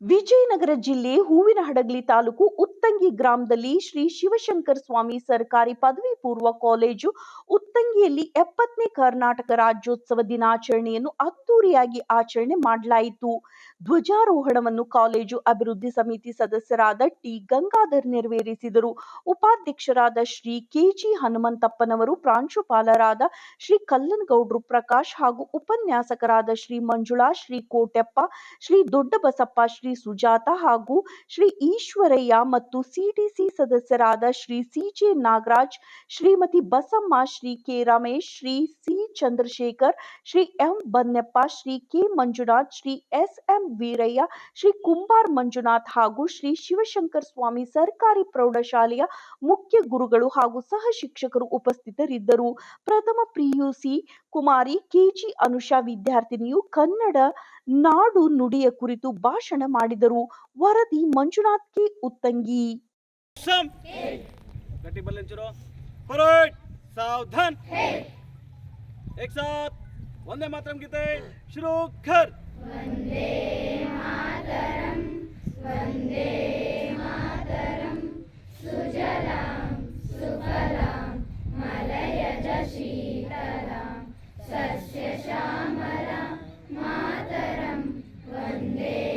ವಿಜಯನಗರ ಜಿಲ್ಲೆ ಹೂವಿನಹಡಗಲಿ ತಾಲೂಕು ಉತ್ತಂಗಿ ಗ್ರಾಮದಲ್ಲಿ ಶ್ರೀ ಶಿವಶಂಕರ ಸ್ವಾಮಿ ಸರ್ಕಾರಿ ಪದವಿ ಪೂರ್ವ ಕಾಲೇಜು ಉತ್ತಂಗಿಯಲ್ಲಿ ಎಪ್ಪತ್ತನೇ ಕರ್ನಾಟಕ ರಾಜ್ಯೋತ್ಸವ ದಿನಾಚರಣೆಯನ್ನು ಅದ್ದೂರಿಯಾಗಿ ಆಚರಣೆ ಮಾಡಲಾಯಿತು. ಧ್ವಜಾರೋಹಣವನ್ನು ಕಾಲೇಜು ಅಭಿವೃದ್ಧಿ ಸಮಿತಿ ಸದಸ್ಯರಾದ ಟಿ ಗಂಗಾಧರ್ ನೆರವೇರಿಸಿದರು. ಉಪಾಧ್ಯಕ್ಷರಾದ ಶ್ರೀ ಕೆಜಿ ಹನುಮಂತಪ್ಪನವರು, ಪ್ರಾಂಶುಪಾಲರಾದ ಶ್ರೀ ಕಲ್ಲನಗೌಡ್ರು ಪ್ರಕಾಶ್ ಹಾಗೂ ಉಪನ್ಯಾಸಕರಾದ ಶ್ರೀ ಮಂಜುಳಾ, ಶ್ರೀ ಕೋಟೆಪ್ಪ, ಶ್ರೀ ದೊಡ್ಡಬಸಪ್ಪ, ಶ್ರೀ ಸುಜಾತ ಹಾಗೂ ಶ್ರೀ ಈಶ್ವರಯ್ಯ ಮತ್ತು ಸಿಡಿಸಿ ಸದಸ್ಯರಾದ Shri CJ Nagaraj, Shrimati Basamma, Shri K Ramesh, Shri C Chandrashekar, Shri M Bannappa, Shri K Manjunath, Shri S M Veerayya, Shri Kumbar Manjunath ಹಾಗೂ ಶ್ರೀ ಶಿವಶಂಕರ್ ಸ್ವಾಮಿ ಸರ್ಕಾರಿ ಪ್ರೌಢಶಾಲೆಯ ಮುಖ್ಯ ಗುರುಗಳು ಹಾಗೂ ಸಹ ಶಿಕ್ಷಕರು ಉಪಸ್ಥಿತರಿದ್ದರು. ಪ್ರಥಮ ಪಿಯುಸಿ ಕುಮಾರಿ, ಕೆಜಿ ಅನುಷಾ ವಿದ್ಯಾರ್ಥಿನಿಯು ಕನ್ನಡ ನಾಡು ನುಡಿಯ ಕುರಿತು ಭಾಷಣ ಮಾಡಿದರು. ವರದಿ ಮಂಜುನಾಥ್ ಕೆ ಉತ್ತಂಗಿ. ಒಂದೇ ಮಾತರಂ ಗೀತೆ. ಶುರು ಖರ್ ವಂದೇ ಮಾತರಂ ವಂದೇ ಮಾತರಂ ಸುಜಲಾಂ ಸುಫಲಾಂ ಮಲಯಜ ಶೀತಲಾಂ ಸಸ್ Amen.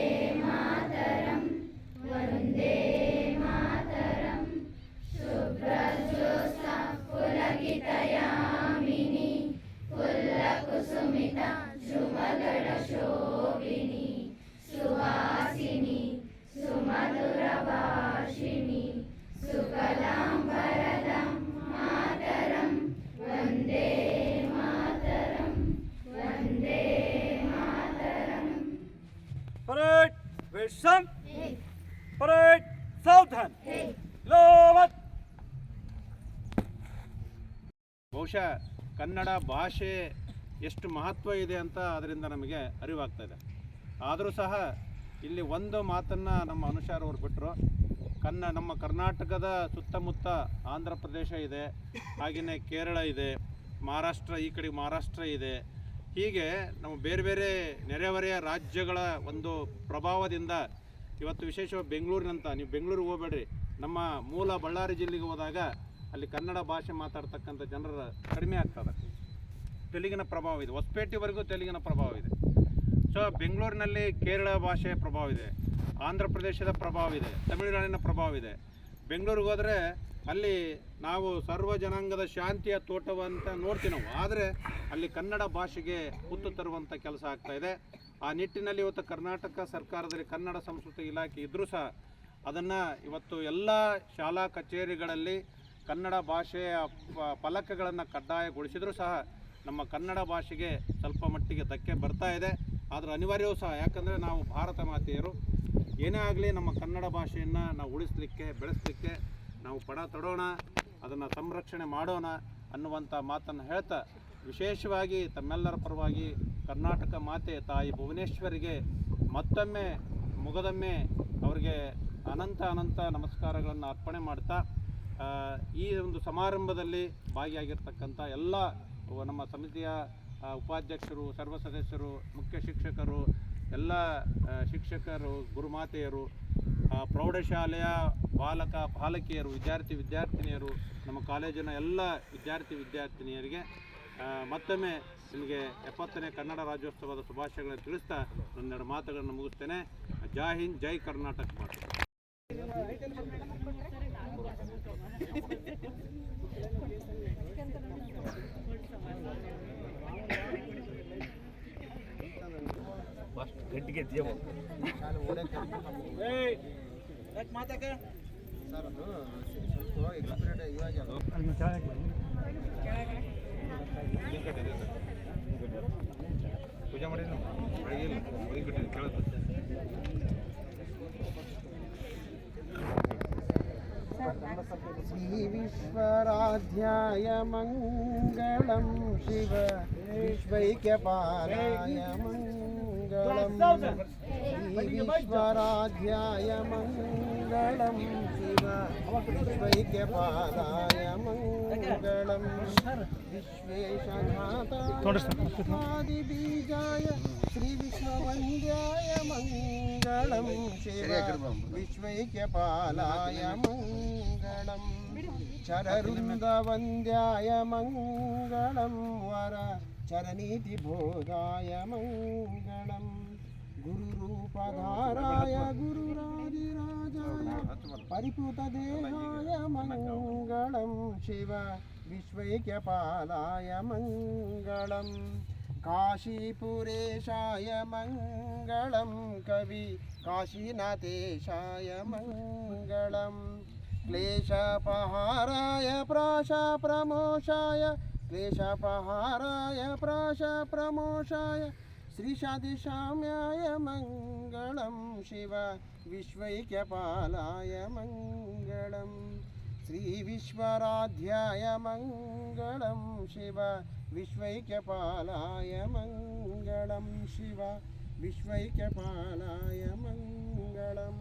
ಕನ್ನಡ ಭಾಷೆ ಎಷ್ಟು ಮಹತ್ವ ಇದೆ ಅಂತ ಅದರಿಂದ ನಮಗೆ ಅರಿವಾಗ್ತಾ ಇದೆ. ಆದರೂ ಸಹ ಇಲ್ಲಿ ಒಂದು ಮಾತನ್ನು ನಮ್ಮ ಅನುಷಾರ ಅವರು ಬಿಟ್ಟರು ಕನ್ನ ನಮ್ಮ ಕರ್ನಾಟಕದ ಸುತ್ತಮುತ್ತ ಆಂಧ್ರ ಪ್ರದೇಶ ಇದೆ ಹಾಗೆಯೇ ಕೇರಳ ಇದೆ, ಮಹಾರಾಷ್ಟ್ರ, ಈ ಕಡೆ ಮಹಾರಾಷ್ಟ್ರ ಇದೆ. ಹೀಗೆ ನಮ್ಮ ಬೇರೆ ಬೇರೆ ನೆರೆಹೊರೆಯ ರಾಜ್ಯಗಳ ಒಂದು ಪ್ರಭಾವದಿಂದ ಇವತ್ತು ವಿಶೇಷವಾಗಿ ಬೆಂಗಳೂರಿನಂತ, ನೀವು ಬೆಂಗಳೂರಿಗೆ ಹೋಗ್ಬೇಡ್ರಿ. ನಮ್ಮ ಮೂಲ ಬಳ್ಳಾರಿ ಜಿಲ್ಲೆಗೆ ಹೋದಾಗ ಅಲ್ಲಿ ಕನ್ನಡ ಭಾಷೆ ಮಾತಾಡ್ತಕ್ಕಂಥ ಜನರ ಕಡಿಮೆ ಆಗ್ತದೆ. ತೆಲುಗಿನ ಪ್ರಭಾವ ಇದೆ. ಹೊಸಪೇಟೆವರೆಗೂ ತೆಲುಗಿನ ಪ್ರಭಾವ ಇದೆ. ಸೊ ಬೆಂಗಳೂರಿನಲ್ಲಿ ಕೇರಳ ಭಾಷೆಯ ಪ್ರಭಾವ ಇದೆ. ಆಂಧ್ರ ಪ್ರದೇಶದ ಪ್ರಭಾವ ಇದೆ. ತಮಿಳುನಾಡಿನ ಪ್ರಭಾವ ಇದೆ. ಬೆಂಗಳೂರಿಗೆ ಹೋದರೆ ಅಲ್ಲಿ ನಾವು ಸರ್ವ ಜನಾಂಗದ ಶಾಂತಿಯ ತೋಟವಂತ ನೋಡ್ತೀವಿ ನಾವು ಆದರೆ ಅಲ್ಲಿ ಕನ್ನಡ ಭಾಷೆಗೆ ಹುತ್ತು ತರುವಂಥ ಕೆಲಸ ಆಗ್ತಾ ಇದೆ. ಆ ನಿಟ್ಟಿನಲ್ಲಿ ಇವತ್ತು ಕರ್ನಾಟಕ ಸರ್ಕಾರದಲ್ಲಿ ಕನ್ನಡ ಸಂಸ್ಕೃತಿ ಇಲಾಖೆ ಇದ್ದರೂ ಸಹ ಅದನ್ನು ಇವತ್ತು ಎಲ್ಲ ಶಾಲಾ ಕಚೇರಿಗಳಲ್ಲಿ ಕನ್ನಡ ಭಾಷೆಯ ಫಲಕಗಳನ್ನು ಕಡ್ಡಾಯಗೊಳಿಸಿದರೂ ಸಹ ನಮ್ಮ ಕನ್ನಡ ಭಾಷೆಗೆ ಸ್ವಲ್ಪ ಮಟ್ಟಿಗೆ ಧಕ್ಕೆ ಬರ್ತಾ ಇದೆ. ಆದರೆ ಅನಿವಾರ್ಯವೂ ಸಹ, ಯಾಕಂದರೆ ನಾವು ಭಾರತ ಮಾತೆಯರು. ಏನೇ ಆಗಲಿ ನಮ್ಮ ಕನ್ನಡ ಭಾಷೆಯನ್ನು ನಾವು ಉಳಿಸ್ಲಿಕ್ಕೆ, ಬೆಳೆಸಲಿಕ್ಕೆ ನಾವು ಪಡ ತೊಡೋಣ, ಅದನ್ನು ಸಂರಕ್ಷಣೆ ಮಾಡೋಣ ಅನ್ನುವಂಥ ಮಾತನ್ನು ಹೇಳ್ತಾ, ವಿಶೇಷವಾಗಿ ತಮ್ಮೆಲ್ಲರ ಪರವಾಗಿ ಕರ್ನಾಟಕ ಮಾತೆ ತಾಯಿ ಭುವನೇಶ್ವರಿಗೆ ಮತ್ತೊಮ್ಮೆ, ಮುಗದೊಮ್ಮೆ ಅವರಿಗೆ ಅನಂತ ಅನಂತ ನಮಸ್ಕಾರಗಳನ್ನು ಅರ್ಪಣೆ ಮಾಡ್ತಾ ಈ ಒಂದು ಸಮಾರಂಭದಲ್ಲಿ ಭಾಗಿಯಾಗಿರ್ತಕ್ಕಂಥ ಎಲ್ಲ ನಮ್ಮ ಸಮಿತಿಯ ಉಪಾಧ್ಯಕ್ಷರು, ಸರ್ವ ಸದಸ್ಯರು, ಮುಖ್ಯ ಶಿಕ್ಷಕರು, ಎಲ್ಲ ಶಿಕ್ಷಕರು, ಗುರುಮಾತೆಯರು ಪ್ರೌಢಶಾಲೆಯ ಬಾಲಕ ಬಾಲಕಿಯರು ವಿದ್ಯಾರ್ಥಿ, ವಿದ್ಯಾರ್ಥಿನಿಯರು, ನಮ್ಮ ಕಾಲೇಜಿನ ಎಲ್ಲ ವಿದ್ಯಾರ್ಥಿ, ವಿದ್ಯಾರ್ಥಿನಿಯರಿಗೆ ಮತ್ತೊಮ್ಮೆ ನಿಮಗೆ ಎಪ್ಪತ್ತನೇ ಕನ್ನಡ ರಾಜ್ಯೋತ್ಸವದ ಶುಭಾಶಯಗಳನ್ನು ತಿಳಿಸ್ತಾ ಒಂದೆರಡು ಮಾತುಗಳನ್ನು ಮುಗಿಸ್ತೇನೆ. ಜೈ ಹಿಂದ್, ಜೈ ಕರ್ನಾಟಕ ಮಾತು. ಪೂಜೆ ಮಾಡಿಲ್ಲ ಬೆಳಗ್ಗೆ ಇಲ್ಲ ಬೆಳಗ್ಗೆ ಬಿಟ್ಟಿದ್ದು ಕೇಳುತ್ತೆ ശ്രീശ്വരാധ്യായ മംഗളം ശിവ വിശ്വൈക്യപാദായ മംഗളം വിശ്വേഷനാഥാദിബീജായ ശ്രീ വിശ്വവന്ദ്യായ മംഗളം ശിവ. വിശ്വൈക്യപാലായ മംഗളം. ചരരുന്ദവന്ദ്യായ മംഗളം വര. मङ्गलम् चररुन्दवन्द्याय मङ्गलं वर चरनीतिबोधाय मङ्गलम् गुरुरूपधाराय गुरुरादिराजाय परिपूतदेहाय मङ्गलं शिव विश्वैक्यपालाय मङ्गलम् काशीपुरेशाय मङ्गलं कवि काशीनाथेशाय मङ्गलम् క్లేశపహారాయ ప్రాశ ప్రమోషాయ శ్రీశాదిశామ్యాయ మంగళం శివ విశ్వైక్యపాలాయ మంగళం శ్రీ విశ్వరాధ్యాయ మంగళం శివ విశ్వైక్యపాలాయ మంగళం శివ విశ్వైక్యపాలాయ మంగళం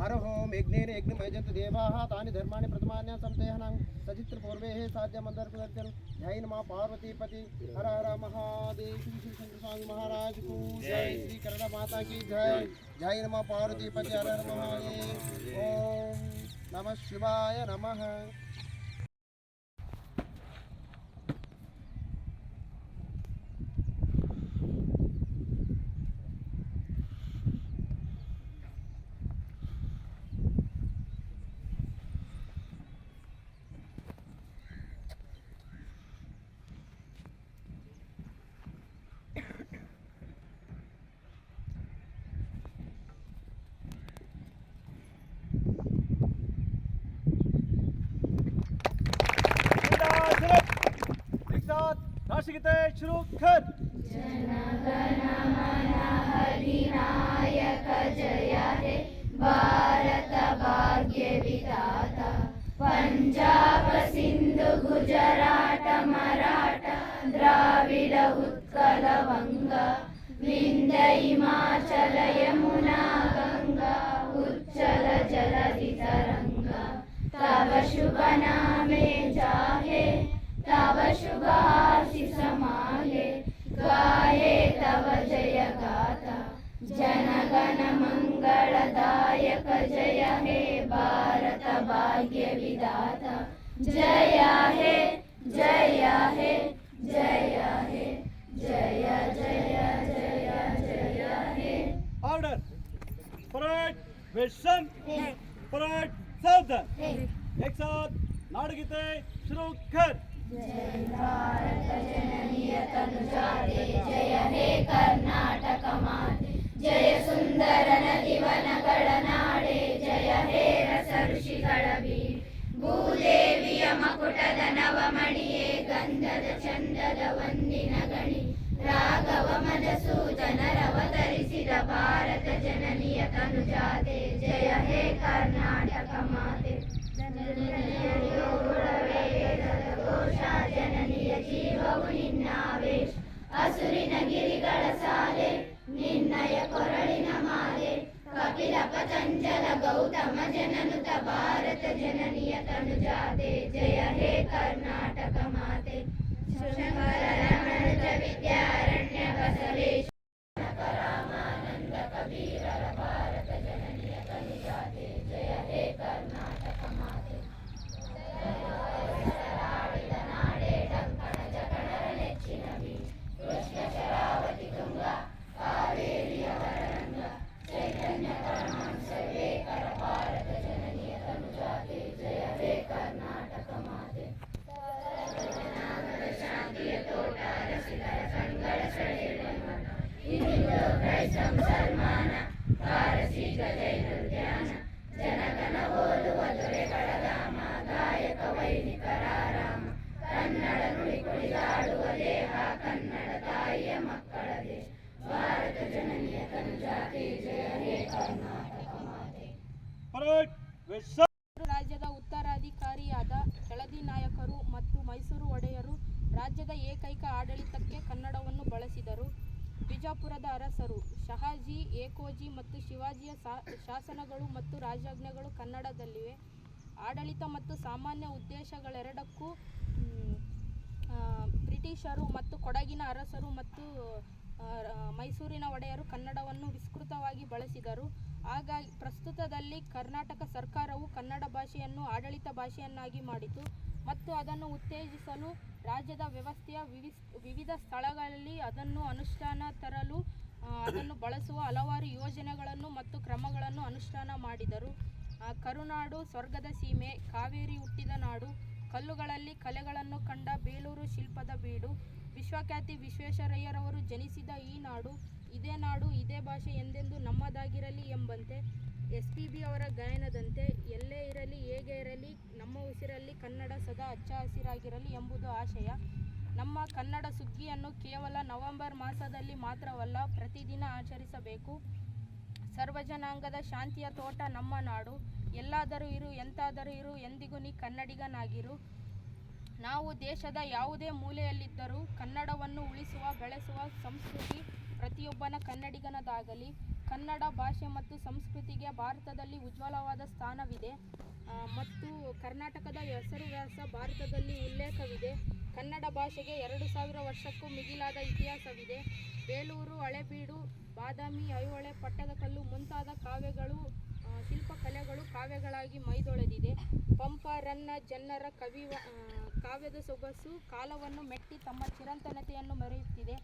हर होम यज्ञेन यज्ञमयजन्त देवाः तानि धर्माणि प्रथमान्य संतेहनां सचित्रपूर्वेः साध्यमन्तर्कृत्यं जय नमः पार्वतीपति। हर हर महादेव। श्री श्री शंकर स्वामी महाराज को। जय श्री कन्नड़ माता की जय। जय नमः पार्वतीपति। हर हर महादेव। ओम नमः शिवाय नमः। गीता शुरू कर भारत भाग्य विधाता पंजाब सिंधु गुजरात मराठा द्राविड उत्कल वंग विंध्य हिमाचल यमुना गंगा उच्चल जलधि तरंगा तव शुभ नामे तव शुभाशिषमाले गाये तव जय जयगाथा। जनगणमङ्गलदायक जय हे भारत भाग्यविदाता जय हे जय हे जय हे जय जय जय जय हे। ऑर्डर परेड विश्रम परेड सावधान एक साथ नाड़ गीते शुरू कर जय हे कर्नाटक जय सुंदर नदिवन गडनाडे जय ಭೂದೇವಿಯ ಮಕುಟದ ನವಮಣಿಯೇ ಗಂಧದ ಚಂದದ ಒಂದಿನ ಗಣಿ ರಾಘವ ಮಧುಸೂದನ ರವತರಿಸಿದ ಭಾರತ ಜನನಿಯ ತನುಜಾತೆ ಜಯ ಹೇ ಕರ್ನಾಟಕ ಮಾ ಪರೇಡ್ ಕನ್ನಡದಲ್ಲಿವೆ ಆಡಳಿತ ಮತ್ತು ಸಾಮಾನ್ಯ ಉದ್ದೇಶಗಳೆರಡಕ್ಕೂ ಬ್ರಿಟಿಷರು ಮತ್ತು ಕೊಡಗಿನ ಅರಸರು ಮತ್ತು ಮೈಸೂರಿನ ಒಡೆಯರು ಕನ್ನಡವನ್ನು ವಿಸ್ತೃತವಾಗಿ ಬಳಸಿದರು. ಹಾಗಾಗಿ ಪ್ರಸ್ತುತದಲ್ಲಿ ಕರ್ನಾಟಕ ಸರ್ಕಾರವು ಕನ್ನಡ ಭಾಷೆಯನ್ನು ಆಡಳಿತ ಭಾಷೆಯನ್ನಾಗಿ ಮಾಡಿತು ಮತ್ತು ಅದನ್ನು ಉತ್ತೇಜಿಸಲು ರಾಜ್ಯದ ವ್ಯವಸ್ಥೆಯ ವಿವಿ ವಿವಿಧ ಸ್ಥಳಗಳಲ್ಲಿ ಅದನ್ನು ಅನುಷ್ಠಾನ ತರಲು ಅದನ್ನು ಬಳಸುವ ಹಲವಾರು ಯೋಜನೆಗಳನ್ನು ಮತ್ತು ಕ್ರಮಗಳನ್ನು ಅನುಷ್ಠಾನ ಮಾಡಿದರು. ಕರುನಾಡು ಸ್ವರ್ಗದ ಸೀಮೆ, ಕಾವೇರಿ ಹುಟ್ಟಿದ ನಾಡು, ಕಲ್ಲುಗಳಲ್ಲಿ ಕಲೆಗಳನ್ನು ಕಂಡ ಬೇಲೂರು ಶಿಲ್ಪದ ಬೀಡು, ವಿಶ್ವಖ್ಯಾತಿ ವಿಶ್ವೇಶ್ವರಯ್ಯರವರು ಜನಿಸಿದ ಈ ನಾಡು, ಇದೇ ನಾಡು, ಇದೇ ಭಾಷೆ ಎಂದೆಂದು ನಮ್ಮದಾಗಿರಲಿ ಎಂಬಂತೆ ಎಸ್ ಪಿ ಬಿ ಅವರ ಗಾಯನದಂತೆ, ಎಲ್ಲೇ ಇರಲಿ, ಹೇಗೆ ಇರಲಿ, ನಮ್ಮ ಉಸಿರಲ್ಲಿ ಕನ್ನಡ ಸದಾ ಹಚ್ಚ ಹಸಿರಾಗಿರಲಿ ಎಂಬುದು ಆಶಯ. ನಮ್ಮ ಕನ್ನಡ ಸುಗ್ಗಿಯನ್ನು ಕೇವಲ ನವೆಂಬರ್ ಮಾಸದಲ್ಲಿ ಮಾತ್ರವಲ್ಲ, ಪ್ರತಿದಿನ ಆಚರಿಸಬೇಕು. ಸರ್ವಜನಾಂಗದ ಶಾಂತಿಯ ತೋಟ ನಮ್ಮ ನಾಡು. ಎಲ್ಲಾದರೂ ಇರು, ಎಂತಾದರೂ ಇರು, ಎಂದಿಗೂ ನೀ ಕನ್ನಡಿಗನಾಗಿರು. ನಾವು ದೇಶದ ಯಾವುದೇ ಮೂಲೆಯಲ್ಲಿದ್ದರೂ ಕನ್ನಡವನ್ನು ಉಳಿಸುವ, ಬೆಳೆಸುವ ಸಂಸ್ಕೃತಿ ಪ್ರತಿಯೊಬ್ಬನ ಕನ್ನಡಿಗನದಾಗಲಿ. ಕನ್ನಡ ಭಾಷೆ ಮತ್ತು ಸಂಸ್ಕೃತಿಗೆ ಭಾರತದಲ್ಲಿ ಉಜ್ವಲವಾದ ಸ್ಥಾನವಿದೆ. ಮತ್ತು ಕರ್ನಾಟಕದ ಹೆಸರುವಾಸ ಭಾರತದಲ್ಲಿ ಉಲ್ಲೇಖವಿದೆ. ಕನ್ನಡ ಭಾಷೆಗೆ ಎರಡು ಸಾವಿರ ವರ್ಷಕ್ಕೂ ಮಿಗಿಲಾದ ಇತಿಹಾಸವಿದೆ. ಬೇಲೂರು, ಹಳೆಬೀಡು, ಬಾದಾಮಿ, ಐಹೊಳೆ ಪಟ್ಟದಕಲ್ಲು ಮುಂತಾದ ಕಾವ್ಯಗಳು ಶಿಲ್ಪಕಲೆಗಳು ಕಾವ್ಯಗಳಾಗಿ ಮೈದೊಳೆದಿದೆ. ಪಂಪ, ರನ್ನ ಜನ್ನರ ಕವಿ ಕಾವ್ಯದ ಸೊಗಸು ಕಾಲವನ್ನು ಮೆಟ್ಟಿ ತಮ್ಮ ಚಿರಂತನತೆಯನ್ನು ಮೆರೆಯುತ್ತಿದೆ.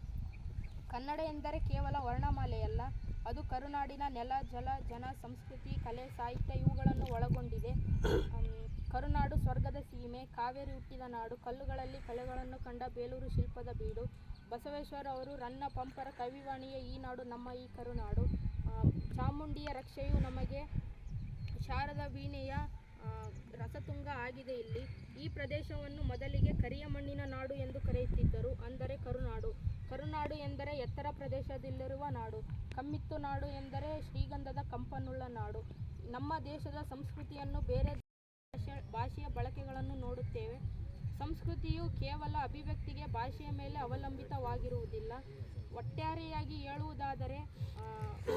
ಕನ್ನಡ ಎಂದರೆ ಕೇವಲ ವರ್ಣಮಾಲೆಯಲ್ಲ, ಅದು ಕರುನಾಡಿನ ನೆಲ, ಜಲ, ಜನ, ಸಂಸ್ಕೃತಿ, ಕಲೆ, ಸಾಹಿತ್ಯ ಇವುಗಳನ್ನು ಒಳಗೊಂಡಿದೆ. ಕರುನಾಡು ಸ್ವರ್ಗದ ಸೀಮೆ, ಕಾವೇರಿ ಹುಟ್ಟಿದ ನಾಡು, ಕಲ್ಲುಗಳಲ್ಲಿ ಕಲೆಗಳನ್ನು ಕಂಡ ಬೇಲೂರು ಶಿಲ್ಪದ ಬೀಡು. ಬಸವೇಶ್ವರ ಅವರು ರನ್ನ ಪಂಪರ ಕವಿವಾಣಿಯ ಈ ನಾಡು ನಮ್ಮ ಈ ಕರುನಾಡು. ಚಾಮುಂಡಿಯ ರಕ್ಷೆಯು ನಮಗೆ ಶಾರದ ವೀಣೆಯ ರಸತುಂಗ ಆಗಿದೆ ಇಲ್ಲಿ. ಈ ಪ್ರದೇಶವನ್ನು ಮೊದಲಿಗೆ ಕರಿಯ ಮಣ್ಣಿನ ನಾಡು ಎಂದು ಕರೆಯುತ್ತಿದ್ದರು, ಅಂದರೆ ಕರುನಾಡು. ಕರುನಾಡು ಎಂದರೆ ಎತ್ತರ ಪ್ರದೇಶದಲ್ಲಿರುವ ನಾಡು. ಕಮ್ಮಿತ್ತು ನಾಡು ಎಂದರೆ ಶ್ರೀಗಂಧದ ಕಂಪನ್ನುಳ್ಳ ನಾಡು. ನಮ್ಮ ದೇಶದ ಸಂಸ್ಕೃತಿಯನ್ನು ಬೇರೆ ಭಾಷೆಯ ಬಳಕೆಗಳನ್ನು ನೋಡುತ್ತೇವೆ. ಸಂಸ್ಕೃತಿಯು ಕೇವಲ ಅಭಿವ್ಯಕ್ತಿಗೆ ಭಾಷೆಯ ಮೇಲೆ ಅವಲಂಬಿತವಾಗಿರುವುದಿಲ್ಲ. ಒಟ್ಟಾರೆಯಾಗಿ ಹೇಳುವುದಾದರೆ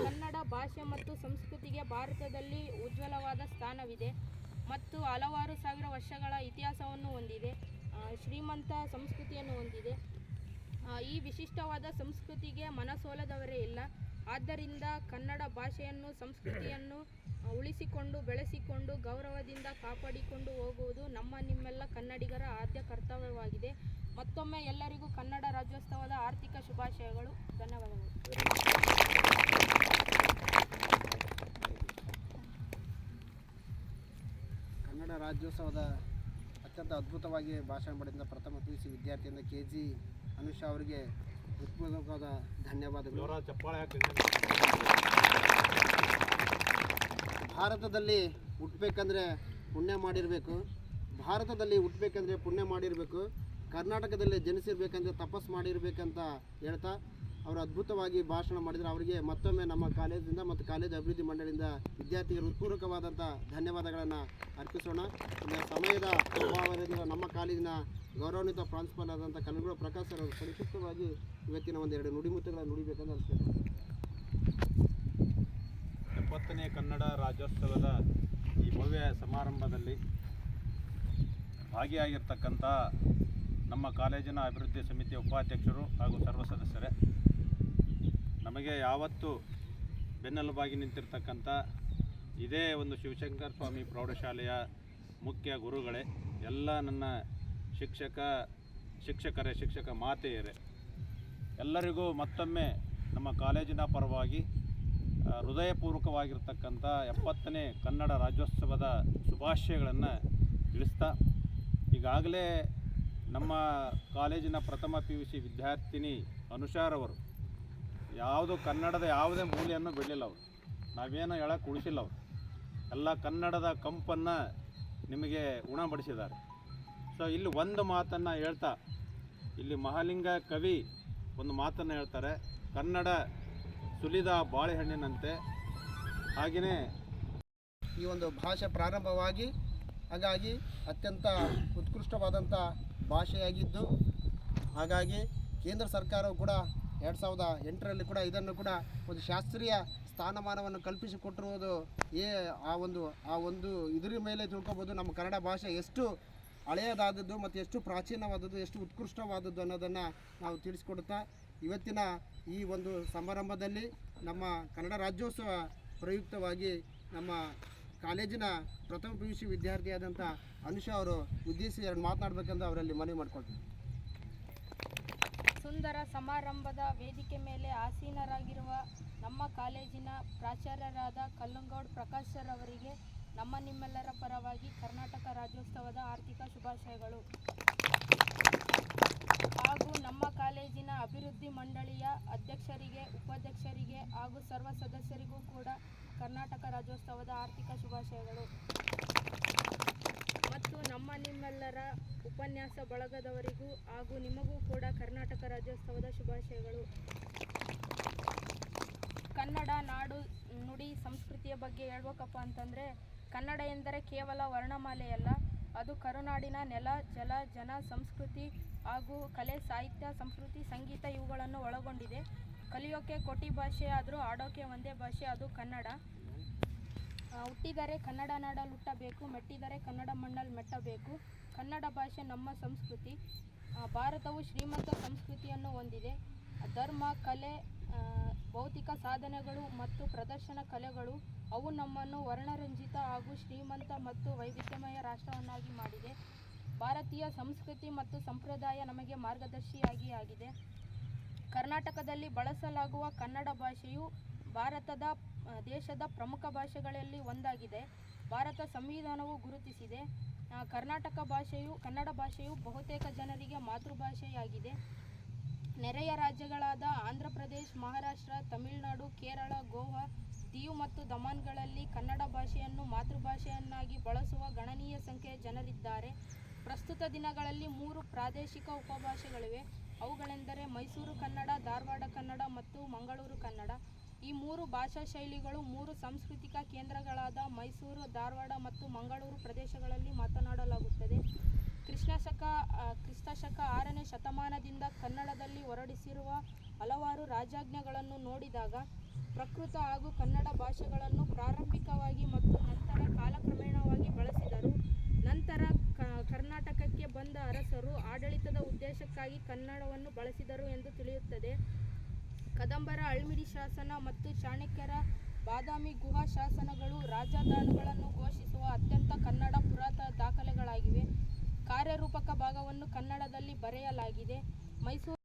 ಕನ್ನಡ ಭಾಷೆ ಮತ್ತು ಸಂಸ್ಕೃತಿಗೆ ಭಾರತದಲ್ಲಿ ಉಜ್ವಲವಾದ ಸ್ಥಾನವಿದೆ ಮತ್ತು ಹಲವಾರು ಸಾವಿರ ವರ್ಷಗಳ ಇತಿಹಾಸವನ್ನು ಹೊಂದಿದೆ ಶ್ರೀಮಂತ ಸಂಸ್ಕೃತಿಯನ್ನು ಹೊಂದಿದೆ. ಈ ವಿಶಿಷ್ಟವಾದ ಸಂಸ್ಕೃತಿಗೆ ಮನಸೋಲದವರೇ ಇಲ್ಲ. ಆದ್ದರಿಂದ ಕನ್ನಡ ಭಾಷೆಯನ್ನು, ಸಂಸ್ಕೃತಿಯನ್ನು ಉಳಿಸಿಕೊಂಡು, ಬೆಳೆಸಿಕೊಂಡು, ಗೌರವದಿಂದ ಕಾಪಾಡಿಕೊಂಡು ಹೋಗುವುದು ನಮ್ಮ ನಿಮ್ಮೆಲ್ಲ ಕನ್ನಡಿಗರ ಆದ್ಯ ಕರ್ತವ್ಯವಾಗಿದೆ. ಮತ್ತೊಮ್ಮೆ ಎಲ್ಲರಿಗೂ ಕನ್ನಡ ರಾಜ್ಯೋತ್ಸವದ ಆರ್ಥಿಕ ಶುಭಾಶಯಗಳು. ಧನ್ಯವಾದಗಳು. ಕನ್ನಡ ರಾಜ್ಯೋತ್ಸವದ ಅತ್ಯಂತ ಅದ್ಭುತವಾಗಿ ಭಾಷಣ ಮಾಡಿದ ಪ್ರಥಮ ಪಿ ಯು ವಿದ್ಯಾರ್ಥಿಯಿಂದ ಕೆ ಜಿ ಅನುಷಾ ಅವರಿಗೆ ಹೃತ್ಪೂರ್ವಕವಾದ ಧನ್ಯವಾದಗಳು. ಭಾರತದಲ್ಲಿ ಹುಟ್ಟಬೇಕಂದ್ರೆ ಪುಣ್ಯ ಮಾಡಿರಬೇಕು. ಭಾರತದಲ್ಲಿ ಹುಟ್ಟಬೇಕಂದ್ರೆ ಪುಣ್ಯ ಮಾಡಿರಬೇಕು. ಕರ್ನಾಟಕದಲ್ಲಿ ಜನಿಸಿರ್ಬೇಕಂದ್ರೆ ತಪಸ್ ಮಾಡಿರ್ಬೇಕಂತ ಹೇಳ್ತಾ ಅವರು ಅದ್ಭುತವಾಗಿ ಭಾಷಣ ಮಾಡಿದರೆ. ಅವರಿಗೆ ಮತ್ತೊಮ್ಮೆ ನಮ್ಮ ಕಾಲೇಜಿಂದ ಮತ್ತು ಕಾಲೇಜು ಅಭಿವೃದ್ಧಿ ಮಂಡಳಿಯಿಂದ ವಿದ್ಯಾರ್ಥಿಗಳು ಹೃತ್ಪೂರ್ವಕವಾದಂಥ ಧನ್ಯವಾದಗಳನ್ನು ಅರ್ಪಿಸೋಣ. ಸಮಯದ ಅಭಾವದಿಂದ ನಮ್ಮ ಕಾಲೇಜಿನ ಗೌರವಾನ್ವಿತ ಪ್ರಾಂಶುಪಾಲ ಆದಂಥ ಕನ್ನಡ ಪ್ರಕಾಶ್ ಸರ್ ಸಂಕ್ಷಿಪ್ತವಾಗಿ ಇವತ್ತಿನ ಒಂದೆರಡು ನುಡಿಮುತ್ತುಗಳನ್ನು ನುಡಿಬೇಕಂತ ಅನಿಸ್ತೇನೆ ಎಪ್ಪತ್ತನೇ ಕನ್ನಡ ರಾಜ್ಯೋತ್ಸವದ ಈ ಭವ್ಯ ಸಮಾರಂಭದಲ್ಲಿ ಭಾಗಿಯಾಗಿರ್ತಕ್ಕಂಥ ನಮ್ಮ ಕಾಲೇಜಿನ ಅಭಿವೃದ್ಧಿ ಸಮಿತಿಯ ಉಪಾಧ್ಯಕ್ಷರು ಹಾಗೂ ಸರ್ವ ಸದಸ್ಯರೇ ನಮಗೆ ಯಾವತ್ತೂ ಬೆನ್ನೆಲುಬಾಗಿ ನಿಂತಿರ್ತಕ್ಕಂಥ ಇದೇ ಒಂದು ಶಿವಶಂಕರ ಸ್ವಾಮಿ ಪ್ರೌಢಶಾಲೆಯ ಮುಖ್ಯ ಗುರುಗಳೇ, ಎಲ್ಲ ನನ್ನ ಶಿಕ್ಷಕ, ಶಿಕ್ಷಕರೇ, ಶಿಕ್ಷಕ ಮಾತೆಯರೇ, ಎಲ್ಲರಿಗೂ ಮತ್ತೊಮ್ಮೆ ನಮ್ಮ ಕಾಲೇಜಿನ ಪರವಾಗಿ ಹೃದಯಪೂರ್ವಕವಾಗಿರ್ತಕ್ಕಂಥ ಎಪ್ಪತ್ತನೇ ಕನ್ನಡ ರಾಜ್ಯೋತ್ಸವದ ಶುಭಾಶಯಗಳನ್ನು ತಿಳಿಸ್ತಾ, ಈಗಾಗಲೇ ನಮ್ಮ ಕಾಲೇಜಿನ ಪ್ರಥಮ ಪಿ ಯು ಸಿ ವಿದ್ಯಾರ್ಥಿನಿ ಅನುಷಾರವರು ಯಾವುದು ಕನ್ನಡದ ಯಾವುದೇ ಮೂಲೆಯನ್ನು ಬಿಡಲಿಲ್ಲ ಅವರು. ನಾವೇನು ಹೇಳಕ್ಕೆ ಉಳಿಸಿಲ್ಲ ಅವರು. ಎಲ್ಲ ಕನ್ನಡದ ಕಂಪನ್ನು ನಿಮಗೆ ಉಣಬಡಿಸಿದ್ದಾರೆ. ಸೊ ಇಲ್ಲಿ ಒಂದು ಮಾತನ್ನು ಹೇಳ್ತಾ, ಇಲ್ಲಿ ಮಹಾಲಿಂಗ ಕವಿ ಒಂದು ಮಾತನ್ನು ಹೇಳ್ತಾರೆ, ಕನ್ನಡ ಸುಲಿದ ಬಾಳೆಹಣ್ಣಿನಂತೆ. ಹಾಗೆಯೇ ಈ ಒಂದು ಭಾಷೆ ಪ್ರಾರಂಭವಾಗಿ, ಹಾಗಾಗಿ ಅತ್ಯಂತ ಉತ್ಕೃಷ್ಟವಾದಂಥ ಭಾಷೆಯಾಗಿದ್ದು, ಹಾಗಾಗಿ ಕೇಂದ್ರ ಸರ್ಕಾರವು ಕೂಡ ಎರಡು ಸಾವಿರದ ಎಂಟರಲ್ಲಿ ಕೂಡ ಇದನ್ನು ಕೂಡ ಒಂದು ಶಾಸ್ತ್ರೀಯ ಸ್ಥಾನಮಾನವನ್ನು ಕಲ್ಪಿಸಿಕೊಟ್ಟಿರುವುದು ಏ ಆ ಒಂದು ಆ ಒಂದು ಇದರ ಮೇಲೆ ತಿಳ್ಕೊಬೋದು. ನಮ್ಮ ಕನ್ನಡ ಭಾಷೆ ಎಷ್ಟು ಹಳೆಯದಾದದ್ದು ಮತ್ತು ಎಷ್ಟು ಪ್ರಾಚೀನವಾದದ್ದು, ಎಷ್ಟು ಉತ್ಕೃಷ್ಟವಾದದ್ದು ಅನ್ನೋದನ್ನು ನಾವು ತಿಳಿಸ್ಕೊಡುತ್ತಾ ಇವತ್ತಿನ ಈ ಒಂದು ಸಮಾರಂಭದಲ್ಲಿ ನಮ್ಮ ಕನ್ನಡ ರಾಜ್ಯೋತ್ಸವ ಪ್ರಯುಕ್ತವಾಗಿ ನಮ್ಮ ಕಾಲೇಜಿನ ಪ್ರಥಮ ಪಿ ಯು ಸಿ ವಿದ್ಯಾರ್ಥಿಯಾದಂಥ ಅನುಷಾ ಅವರು ಉದ್ದೇಶಿಸಿ ಎರಡು ಮಾತನಾಡಬೇಕೆಂದು ಅವರಲ್ಲಿ ಮನವಿ ಮಾಡ್ಕೊಳ್ತೀನಿ. ಸುಂದರ ಸಮಾರಂಭದ ವೇದಿಕೆ ಮೇಲೆ ಆಸೀನರಾಗಿರುವ ನಮ್ಮ ಕಾಲೇಜಿನ ಪ್ರಾಚಾರ್ಯರಾದ ಕಲ್ಲಂಗೌಡ್ ಪ್ರಕಾಶ್ ಸರ್ ನಮ್ಮ ನಿಮ್ಮೆಲ್ಲರ ಪರವಾಗಿ ಕರ್ನಾಟಕ ರಾಜ್ಯೋತ್ಸವದ ಆರ್ಥಿಕ ಶುಭಾಶಯಗಳು. ಹಾಗೂ ನಮ್ಮ ಕಾಲೇಜಿನ ಅಭಿವೃದ್ಧಿ ಮಂಡಳಿಯ ಅಧ್ಯಕ್ಷರಿಗೆ, ಉಪಾಧ್ಯಕ್ಷರಿಗೆ ಹಾಗೂ ಸರ್ವ ಸದಸ್ಯರಿಗೂ ಕೂಡ ಕರ್ನಾಟಕ ರಾಜ್ಯೋತ್ಸವದ ಆರ್ಥಿಕ ಶುಭಾಶಯಗಳು. ಮತ್ತು ನಮ್ಮ ನಿಮ್ಮೆಲ್ಲರ ಉಪನ್ಯಾಸ ಬಳಗದವರಿಗೂ ಹಾಗೂ ನಿಮಗೂ ಕೂಡ ಕರ್ನಾಟಕ ರಾಜ್ಯೋತ್ಸವದ ಶುಭಾಶಯಗಳು. ಕನ್ನಡ ನಾಡು ನುಡಿ ಸಂಸ್ಕೃತಿಯ ಬಗ್ಗೆ ಹೇಳ್ಬೇಕಪ್ಪ ಅಂತಂದರೆ, ಕನ್ನಡ ಎಂದರೆ ಕೇವಲ ವರ್ಣಮಾಲೆಯಲ್ಲ ಅದು ಕರುನಾಡಿನ ನೆಲ, ಜಲ, ಜನ, ಸಂಸ್ಕೃತಿ ಹಾಗೂ ಕಲೆ, ಸಾಹಿತ್ಯ, ಸಂಸ್ಕೃತಿ, ಸಂಗೀತ ಇವುಗಳನ್ನು ಒಳಗೊಂಡಿದೆ. ಕಲಿಯೋಕೆ ಕೋಟಿ ಭಾಷೆ ಆದರೂ ಆಡೋಕೆ ಒಂದೇ ಭಾಷೆ, ಅದು ಕನ್ನಡ. ಹುಟ್ಟಿದರೆ ಕನ್ನಡ ನಾಡಲ್ಲಿ ಹುಟ್ಟಬೇಕು, ಮೆಟ್ಟಿದರೆ ಕನ್ನಡ ಮಣ್ಣಲ್ಲಿ ಮೆಟ್ಟಬೇಕು. ಕನ್ನಡ ಭಾಷೆ ನಮ್ಮ ಸಂಸ್ಕೃತಿ. ಭಾರತವು ಶ್ರೀಮಂತ ಸಂಸ್ಕೃತಿಯನ್ನು ಹೊಂದಿದೆ. ಧರ್ಮ, ಕಲೆ ಭೌತಿಕ ಸಾಧನೆಗಳು ಮತ್ತು ಪ್ರದರ್ಶನ ಕಲೆಗಳು ಅವು ನಮ್ಮನ್ನು ವರ್ಣರಂಜಿತ ಹಾಗೂ ಶ್ರೀಮಂತ ಮತ್ತು ವೈವಿಧ್ಯಮಯ ರಾಷ್ಟ್ರವನ್ನಾಗಿ ಮಾಡಿದೆ. ಭಾರತೀಯ ಸಂಸ್ಕೃತಿ ಮತ್ತು ಸಂಪ್ರದಾಯ ನಮಗೆ ಮಾರ್ಗದರ್ಶಿಯಾಗಿ ಆಗಿದೆ. ಕರ್ನಾಟಕದಲ್ಲಿ ಬಳಸಲಾಗುವ ಕನ್ನಡ ಭಾಷೆಯು ಭಾರತದ ದೇಶದ ಪ್ರಮುಖ ಭಾಷೆಗಳಲ್ಲಿ ಒಂದಾಗಿದೆ. ಭಾರತ ಸಂವಿಧಾನವು ಗುರುತಿಸಿದೆ. ಕರ್ನಾಟಕ ಭಾಷೆಯು, ಕನ್ನಡ ಭಾಷೆಯು ಬಹುತೇಕ ಜನರಿಗೆ ಮಾತೃಭಾಷೆಯಾಗಿದೆ. ನೆರೆಯ ರಾಜ್ಯಗಳಾದ ಆಂಧ್ರ ಪ್ರದೇಶ್ ಮಹಾರಾಷ್ಟ್ರ, ತಮಿಳುನಾಡು, ಕೇರಳ, ಗೋವಾ ದಿಯು ಮತ್ತು ದಮನ್ಗಳಲ್ಲಿ ಕನ್ನಡ ಭಾಷೆಯನ್ನು ಮಾತೃಭಾಷೆಯನ್ನಾಗಿ ಬಳಸುವ ಗಣನೀಯ ಸಂಖ್ಯೆಯ ಜನರಿದ್ದಾರೆ. ಪ್ರಸ್ತುತ ದಿನಗಳಲ್ಲಿ ಮೂರು ಪ್ರಾದೇಶಿಕ ಉಪಭಾಷೆಗಳಿವೆ. ಅವುಗಳೆಂದರೆ ಮೈಸೂರು ಕನ್ನಡ, ಧಾರವಾಡ ಕನ್ನಡ ಮತ್ತು ಮಂಗಳೂರು ಕನ್ನಡ. ಈ ಮೂರು ಭಾಷಾ ಶೈಲಿಗಳು ಮೂರು ಸಾಂಸ್ಕೃತಿಕ ಕೇಂದ್ರಗಳಾದ ಮೈಸೂರು, ಧಾರವಾಡ ಮತ್ತು ಮಂಗಳೂರು ಪ್ರದೇಶಗಳಲ್ಲಿ ಮಾತನಾಡಲಾಗುತ್ತದೆ. ಕೃಷ್ಣಶಕ ಕ್ರಿಸ್ತಶಕ ಆರನೇ ಶತಮಾನದಿಂದ ಕನ್ನಡದಲ್ಲಿ ಹೊರಡಿಸಿರುವ ಹಲವಾರು ರಾಜಾಜ್ಞೆಗಳನ್ನು ನೋಡಿದಾಗ ಪ್ರಕೃತ ಹಾಗೂ ಕನ್ನಡ ಭಾಷೆಗಳನ್ನು ಪ್ರಾರಂಭಿಕವಾಗಿ ಮತ್ತು ನಂತರ ಕಾಲಕ್ರಮೇಣವಾಗಿ ಬಳಸಿದರು. ನಂತರ ಕರ್ನಾಟಕಕ್ಕೆ ಬಂದ ಅರಸರು ಆಡಳಿತದ ಉದ್ದೇಶಕ್ಕಾಗಿ ಕನ್ನಡವನ್ನು ಬಳಸಿದರು ಎಂದು ತಿಳಿಯುತ್ತದೆ. ಕದಂಬರ, ಅಳ್ಮಿಡಿ ಶಾಸನ ಮತ್ತು ಚಾಣಕ್ಯರ ಬಾದಾಮಿ ಗುಹಾ ಶಾಸನಗಳು ರಾಜಧಾನಿಗಳನ್ನು ಘೋಷಿಸುವ ಅತ್ಯಂತ ಕನ್ನಡ ಪುರಾತನ ದಾಖಲೆಗಳಾಗಿವೆ. ಕಾರ್ಯರೂಪಕ ಭಾಗವನ್ನು ಕನ್ನಡದಲ್ಲಿ ಬರೆಯಲಾಗಿದೆ. ಮೈಸೂರು